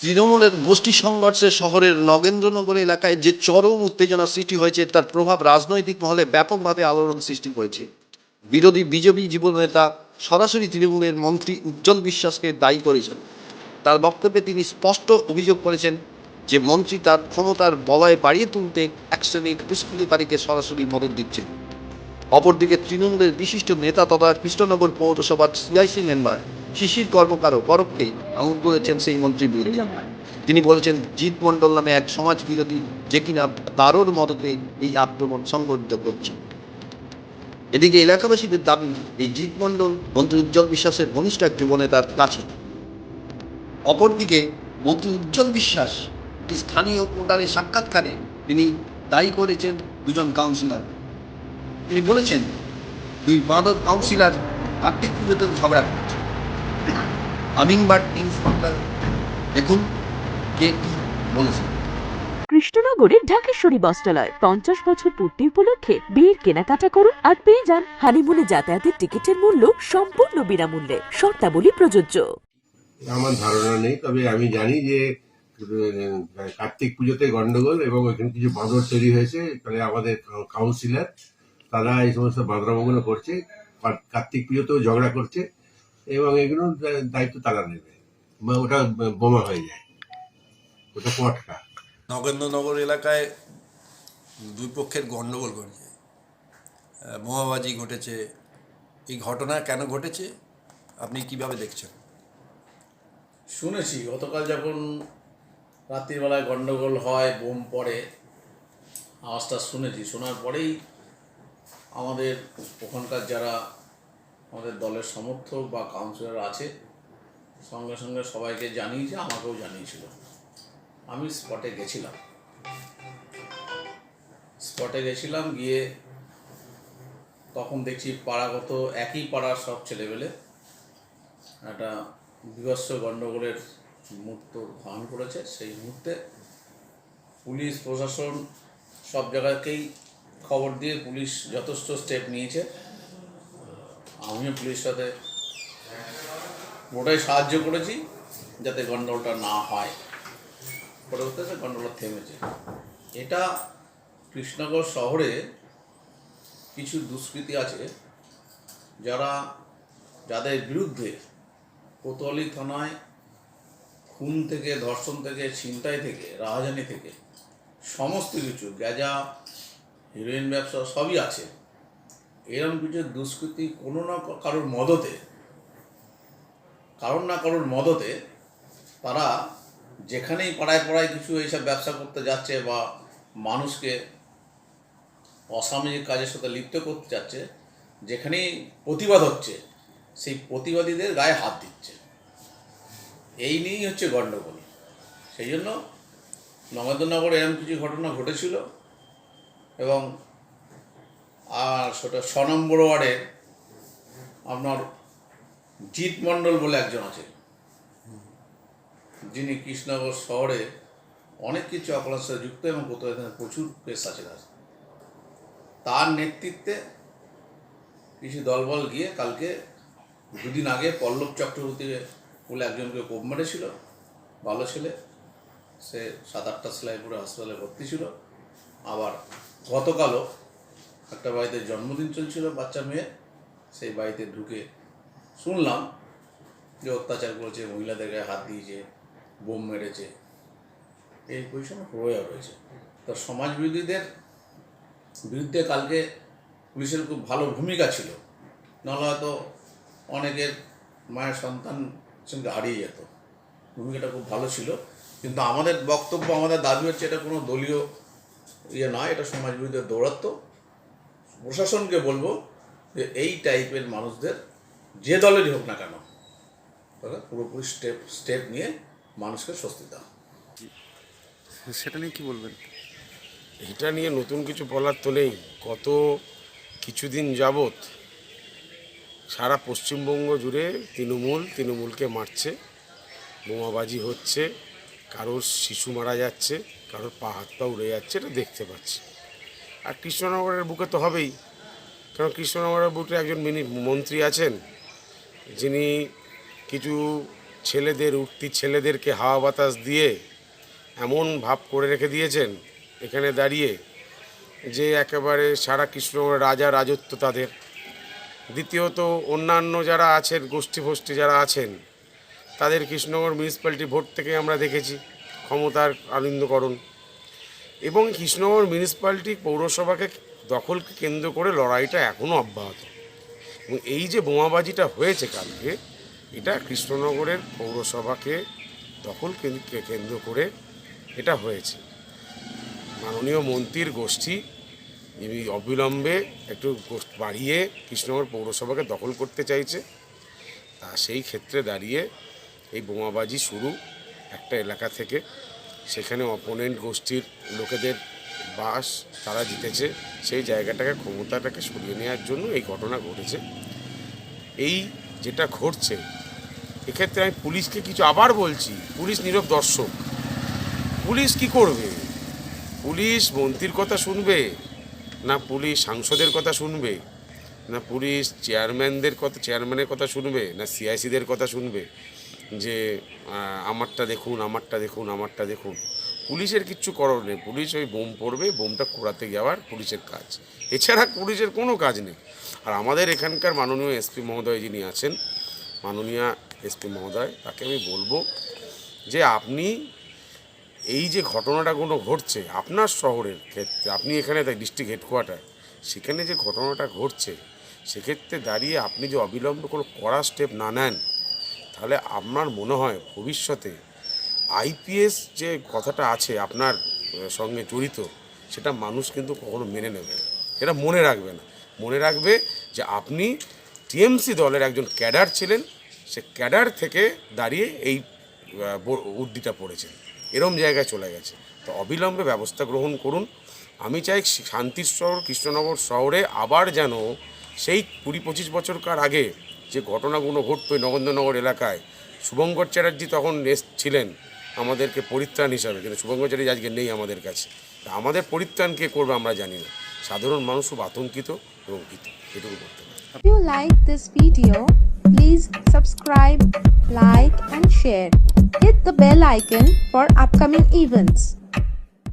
তৃণমূলের গোষ্ঠী সংঘর্ষে শহরের নগেন্দ্রনগর এলাকায় যে চরম উত্তেজনা সৃষ্টি হয়েছে, তার প্রভাব রাজনৈতিক মহলে ব্যাপকভাবে আলোড়ন সৃষ্টি করেছে। বিরোধী বিজেপি যুব নেতা সরাসরি তৃণমূলের মন্ত্রী উজ্জ্বল বিশ্বাসকে দায়ী করেছেন। তার বক্তব্যে তিনি স্পষ্ট অভিযোগ করেছেন যে, মন্ত্রী তার ক্ষমতার বলয় বাড়িয়ে তুলতে এক শ্রেণির দুষ্কৃতিকারীকে সরাসরি মদত দিচ্ছেন। অপরদিকে তৃণমূলের বিশিষ্ট নেতা তথা কৃষ্ণনগর পৌরসভার সিআইসি মেম্বার শিশির কর্মকারও পরোক্ষে আঙুল করেছেন সেই মন্ত্রীর বিরুদ্ধে। তিনি বলেছেন, জিৎ মণ্ডল নামে এক সমাজ বিরোধী যে কিনা তারও মদতে এই আক্রমণ সংঘটিত করছে। এদিকে এলাকাবাসীদের দাবি, এই জিৎ মণ্ডল মন্ত্রী উজ্জ্বল বিশ্বাসের ঘনিষ্ঠ এক যুবনেতার কাছে। অপরদিকে মন্ত্রী উজ্জ্বল বিশ্বাস স্থানীয় ভোটারে সাক্ষাৎকারে তিনি দায়ী করেছেন দুজন কাউন্সিলর। তিনি বলেছেন, দুই বাঁদর কাউন্সিলর আর্থিক ঝগড়া দেখুন কে কি বলেছেন কৃষ্ণনগরের ঢাকেশ্বরী বস্ত্রালয় পঞ্চাশ বছর পূর্তি উপলক্ষে বিয়ের কেনাকাটা করুন আর পেয়ে যান হানিমুনে যাতায়াতের টিকিটের মূল্য সম্পূর্ণ বিনামূল্যে। শর্তাবলী প্রযোজ্য। আমার ধারণা নেই তবে আমি জানি যে কার্তিক পুজোতে গন্ডগোল এবং ওইখানে কিছু বাঁদর তৈরি হয়েছে তাহলে আমাদের কাউন্সিলর তারা এই সমস্ত বাঁদরামোগুলো করছে কার- কার্তিক পুজোতেও ঝগড়া করছে। এবং এগুলো দায়িত্ব তারা নেবে। ওটা বোমা হয়ে যায়। ওটা পটকা। নগেন্দ্রনগর এলাকায় দুই পক্ষের গণ্ডগোল ঘটেছে। বোমাবাজি ঘটেছে। এই ঘটনা কেন ঘটেছে? আপনি কীভাবে দেখছেন? শুনেছি গতকাল যখন রাত্রিবেলায় গন্ডগোল হয় বোম পড়ে আওয়াজটা শুনেছি। শোনার পরেই আমাদের ওখানকার যারা আমাদের দলের সমর্থক বা কাউন্সিলর আছে। সঙ্গে সঙ্গে সবাইকে জানিয়েছে, আমাকেও জানিয়েছিল। আমি স্পটে গেছিলাম। স্পটে গেছিলাম, গিয়ে তখন দেখছি পাড়াগত একই পাড়ার সব ছেলেবেলে একটা বিভৎস গণ্ডগোলের মুহূর্ত ধারণ করেছে। সেই মুহূর্তে পুলিশ, প্রশাসন সব জায়গাকেই খবর দিয়ে পুলিশ যথেষ্ট স্টেপ নিয়েছে। আমিও পুলিশের সাথে ওটাই সাহায্য করেছি যাতে গণ্ডগোলটা না হয়। পরবর্তীতে গণ্ডগোল থেমেছে। এটা কৃষ্ণনগর শহরে কিছু দুষ্কৃতী আছে যারা যাদের বিরুদ্ধে কোতোয়ালি থানায় খুন থেকে, ধর্ষণ থেকে, ছিনতাই থেকে, রাহাজানি থেকে সমস্ত কিছু, গ্যাজা, হিরোইন ব্যবসা সবই আছে। এরকম কিছু দুষ্কৃতি কোনো না কারোর মদতে, কারোর না কারোর মদতে তারা যেখানেই পাড়ায় পাড়ায় কিছু এইসব ব্যবসা করতে যাচ্ছে বা মানুষকে অসামাজিক কাজের সাথে লিপ্ত করতে যাচ্ছে, যেখানেই প্রতিবাদ হচ্ছে, সেই প্রতিবাদীদের গায়ে হাত দিচ্ছে। এই নিয়েই হচ্ছে গণ্ডগোল। সেই জন্য নগেন্দ্রনগরে এরকম কিছু ঘটনা ঘটেছিল এবং আর সেটা ছ নম্বর ওয়ার্ডে আপনার জিৎ মণ্ডল বলে একজন আছে। যিনি কৃষ্ণনগর শহরে অনেক কিছু অপরাধের সাথে যুক্ত এবং কোথাও এখানে প্রচুর কেস আছে তার। নেতৃত্বে কিছু দলবল গিয়ে কালকে দুদিন আগে পল্লব চক্রবর্তী বলে একজনকে কোপ মেরেছিল, ভালো ছেলে। সে সাত আটটা সেলাই সেলাইপুরে হাসপাতালে ভর্তি ছিল। আবার গতকালও একটা বাড়িতে জন্মদিন চলছিল, বাচ্চা মেয়ে সেই বাড়িতে ঢুকে শুনলাম যে অত্যাচার করেছে, মহিলাদের গায়ে হাত দিয়েছে, বোম মেরেছে। এই পজিশনে রয়ে রয়েছে তো সমাজ বিরোধীদের বিরুদ্ধে কালকে পুলিশের খুব ভালো ভূমিকা ছিল। নাহলে হয়তো অনেকের মায়ের সন্তান সঙ্গে হারিয়ে যেত। ভূমিকাটা খুব ভালো ছিল। কিন্তু আমাদের বক্তব্য, আমাদের দাবি হচ্ছে এটা কোনো দলীয় ইয়ে নয়, এটা সমাজ বিরোধীদের দৌরাত্ম প্রশাসনকে বলব যে এই টাইপের মানুষদের যে দলেরই হোক না কেন পুরোপুরি স্টেপ স্টেপ নিয়ে মানুষকে স্বস্তি দেওয়া সেটা নিয়ে কি বলবেন? এটা নিয়ে নতুন কিছু বলার তো নেই। গত কিছুদিন যাবৎ সারা পশ্চিমবঙ্গ জুড়ে তৃণমূল, তৃণমূলকে মারছে, বোমাবাজি হচ্ছে, কারোর শিশু মারা যাচ্ছে, কারোর পা, হাত, পা উড়ে যাচ্ছে, এটা দেখতে পাচ্ছি। আর কৃষ্ণনগরের বুকে তো হবেই। কারণ কৃষ্ণনগরের বুকে একজন মিনি মন্ত্রী আছেন, যিনি কিছু ছেলেদের, উঠতি ছেলেদেরকে হাওয়া বাতাস দিয়ে এমন ভাব করে রেখে দিয়েছেন এখানে দাঁড়িয়ে, যে একেবারে সারা কৃষ্ণনগরের রাজা রাজত্ব তাদের। দ্বিতীয়ত, অন্যান্য যারা আছেন গোষ্ঠী ফোষ্ঠী যারা আছেন, তাদের কৃষ্ণনগর মিউনিসিপ্যালিটি ভোট থেকে আমরা দেখেছি, ক্ষমতার আনন্দকরণ এবং কৃষ্ণনগর মিউনিসিপ্যালিটি পৌরসভাকে দখলকে কেন্দ্র করে লড়াইটা এখনও অব্যাহত। এবং এই যে বোমাবাজিটা হয়েছে কালকে, এটা কৃষ্ণনগরের পৌরসভাকে দখল কেন্দ্র- করে এটা হয়েছে। মাননীয় মন্ত্রীর গোষ্ঠী অবিলম্বে একটু বাড়িয়ে কৃষ্ণনগর পৌরসভাকে দখল করতে চাইছে, তা সেই ক্ষেত্রে দাঁড়িয়ে এই বোমাবাজি শুরু একটা এলাকা থেকে সেখানে অপোনেন্ট গোষ্ঠীর লোকেদের বাস তারা জিতেছে। সেই জায়গাটাকে, ক্ষমতাটাকে সরিয়ে নেওয়ার জন্য এই ঘটনা ঘটেছে। এই যেটা ঘটছে, এক্ষেত্রে আমি পুলিশকে কিছু আবার বলছি। পুলিশ নীরব দর্শক। পুলিশ কি করবে? পুলিশ মন্ত্রীর কথা শুনবে? না পুলিশ সাংসদের কথা শুনবে? না পুলিশ চেয়ারম্যানদের কথা চেয়ারম্যানের কথা শুনবে? না সিআইসিদের কথা শুনবে? যে আমারটা দেখুন আমারটা দেখুন আমারটা দেখুন। পুলিশের কিচ্ছু করার নেই। পুলিশ ওই বোম পড়বে, বোমটা কুড়াতে যাওয়ার পুলিশের কাজ। এছাড়া পুলিশের কোনো কাজ নেই। আর আমাদের এখানকার মাননীয় এসপি মহোদয় যিনি আছেন, মাননীয় এসপি মহোদয়, তাকে আমি বলব যে, আপনি এই যে ঘটনাটাগুলো ঘটছে, আপনার শহরের ক্ষেত্রে, আপনি এখানে ডিস্ট্রিক্ট হেডকোয়ার্টার, সেখানে যে ঘটনাটা ঘটছে, সেক্ষেত্রে দাঁড়িয়ে আপনি যে অবিলম্বে কোনো কড়া স্টেপ না নেন তাহলে আপনার মনে হয় ভবিষ্যতে আইপিএস যে কথাটা আছে আপনার সঙ্গে জড়িত, সেটা মানুষ কিন্তু কখনো মেনে নেবে না। এটা মনে রাখবে না। মনে রাখবে যে আপনি টিএমসি দলের একজন ক্যাডার ছিলেন, সে ক্যাডার থেকে দাঁড়িয়ে এই ব- পড়েছেন। এরম জায়গায় চলে গেছে। তো অবিলম্বে ব্যবস্থা গ্রহণ করুন। আমি চাই শান্তির শহর, কৃষ্ণনগর শহরে আবার যেন সেই কুড়ি পঁচিশ বছরকার আগে যে ঘটনাগুলো এই নগেন্দ্রনগর এলাকায় শুভঙ্কর চ্যাটার্জি তখন ছিলেন আমাদেরকে পরিত্রাণ হিসাবে কিন্তু শুভঙ্কর চ্যাটার্জি আজকে নেই আমাদের কাছে আমাদের পরিত্রাণ কে করবে আমরা জানি না সাধারণ মানুষ খুব আতঙ্কিত এবং ভীত এটুকু করতে If you like this video, please subscribe, like and share. Hit the bell icon for upcoming events.